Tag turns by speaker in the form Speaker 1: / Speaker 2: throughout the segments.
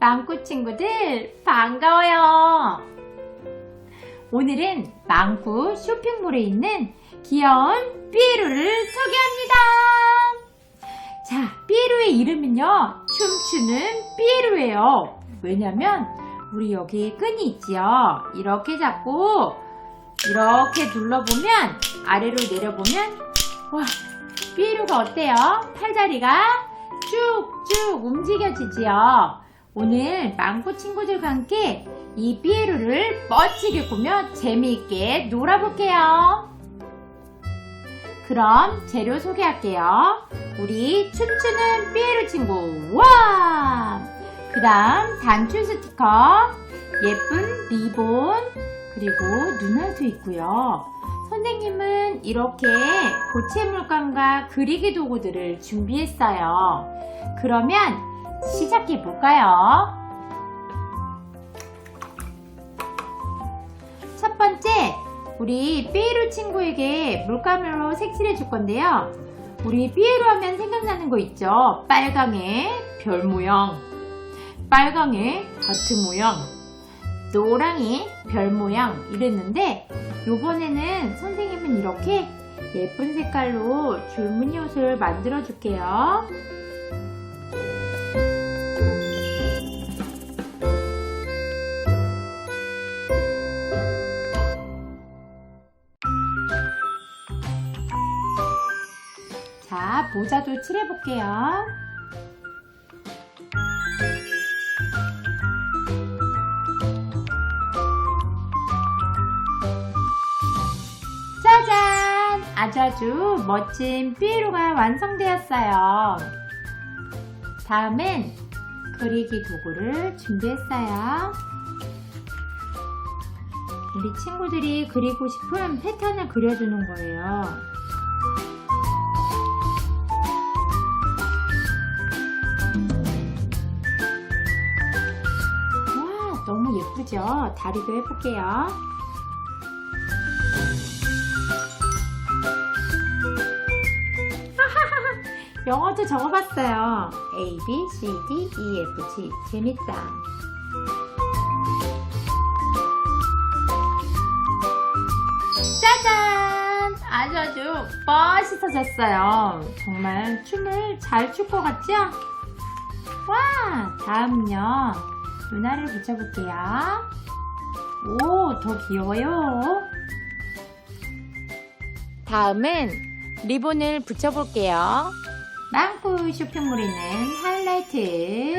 Speaker 1: 망고 친구들 반가워요. 오늘은 망고 쇼핑몰에 있는 귀여운 삐에로를 소개합니다. 자, 삐에로의 이름은요, 춤추는 삐에로예요. 왜냐면 우리 여기 끈이 있지요. 이렇게 잡고 이렇게 눌러보면 아래로 내려보면 와, 삐에로가 어때요? 팔다리가 쭉쭉 움직여지지요. 오늘 망고 친구들과 함께 이 삐에로를 멋지게 꾸며 재미있게 놀아볼게요. 그럼 재료 소개할게요. 우리 춤추는 삐에로 친구, 와! 그 다음 단추 스티커, 예쁜 리본, 그리고 눈알도 있고요. 선생님은 이렇게 고체 물감과 그리기 도구들을 준비했어요. 그러면 시작해 볼까요? 첫 번째, 우리 삐에로 친구에게 물감으로 색칠해 줄 건데요. 우리 삐에로 하면 생각나는 거 있죠? 빨강의 별 모양, 빨강의 하트 모양, 노랑의 별 모양 이랬는데 요번에는 선생님은 이렇게 예쁜 색깔로 줄무늬 옷을 만들어 줄게요. 자, 모자도 칠해 볼게요. 짜잔! 아주 아주 멋진 삐에로가 완성되었어요. 다음엔 그리기 도구를 준비했어요. 우리 친구들이 그리고 싶은 패턴을 그려주는 거예요. 예쁘죠? 다리도 해볼게요. 영어도 적어봤어요. A, B, C, D, E, F, G. 재밌다. 짜잔! 아주 아주 멋있어졌어요. 정말 춤을 잘 출 것 같죠? 와! 다음은요. 눈알을 붙여볼게요. 오, 더 귀여워요. 다음은 리본을 붙여볼게요. 망고 쇼핑몰에 있는 하이라이트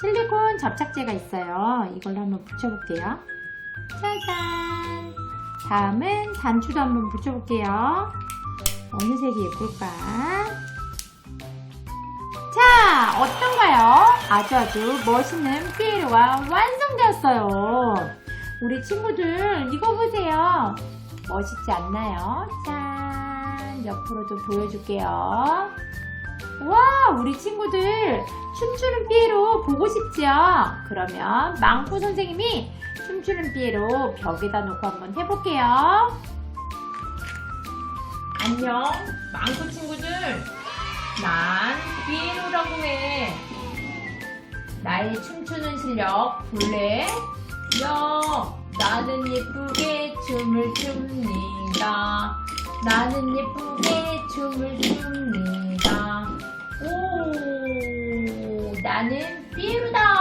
Speaker 1: 실리콘 접착제가 있어요. 이걸로 한번 붙여볼게요. 짜잔! 다음은 단추도 한번 붙여볼게요. 어느 색이 예쁠까? 아주 아주 멋있는 삐에로가 완성되었어요. 우리 친구들 이거 보세요. 멋있지 않나요? 짠! 옆으로도 보여줄게요. 와, 우리 친구들 춤추는 삐에로 보고 싶죠? 그러면 망고 선생님이 춤추는 삐에로 벽에다 놓고 한번 해볼게요. 안녕, 망고 친구들. 난 삐에로라고 해. 나의 춤추는 실력 볼래? 야, 나는 예쁘게 춤을 춥니다. 나는 예쁘게 춤을 춥니다. 오, 나는 삐에로다.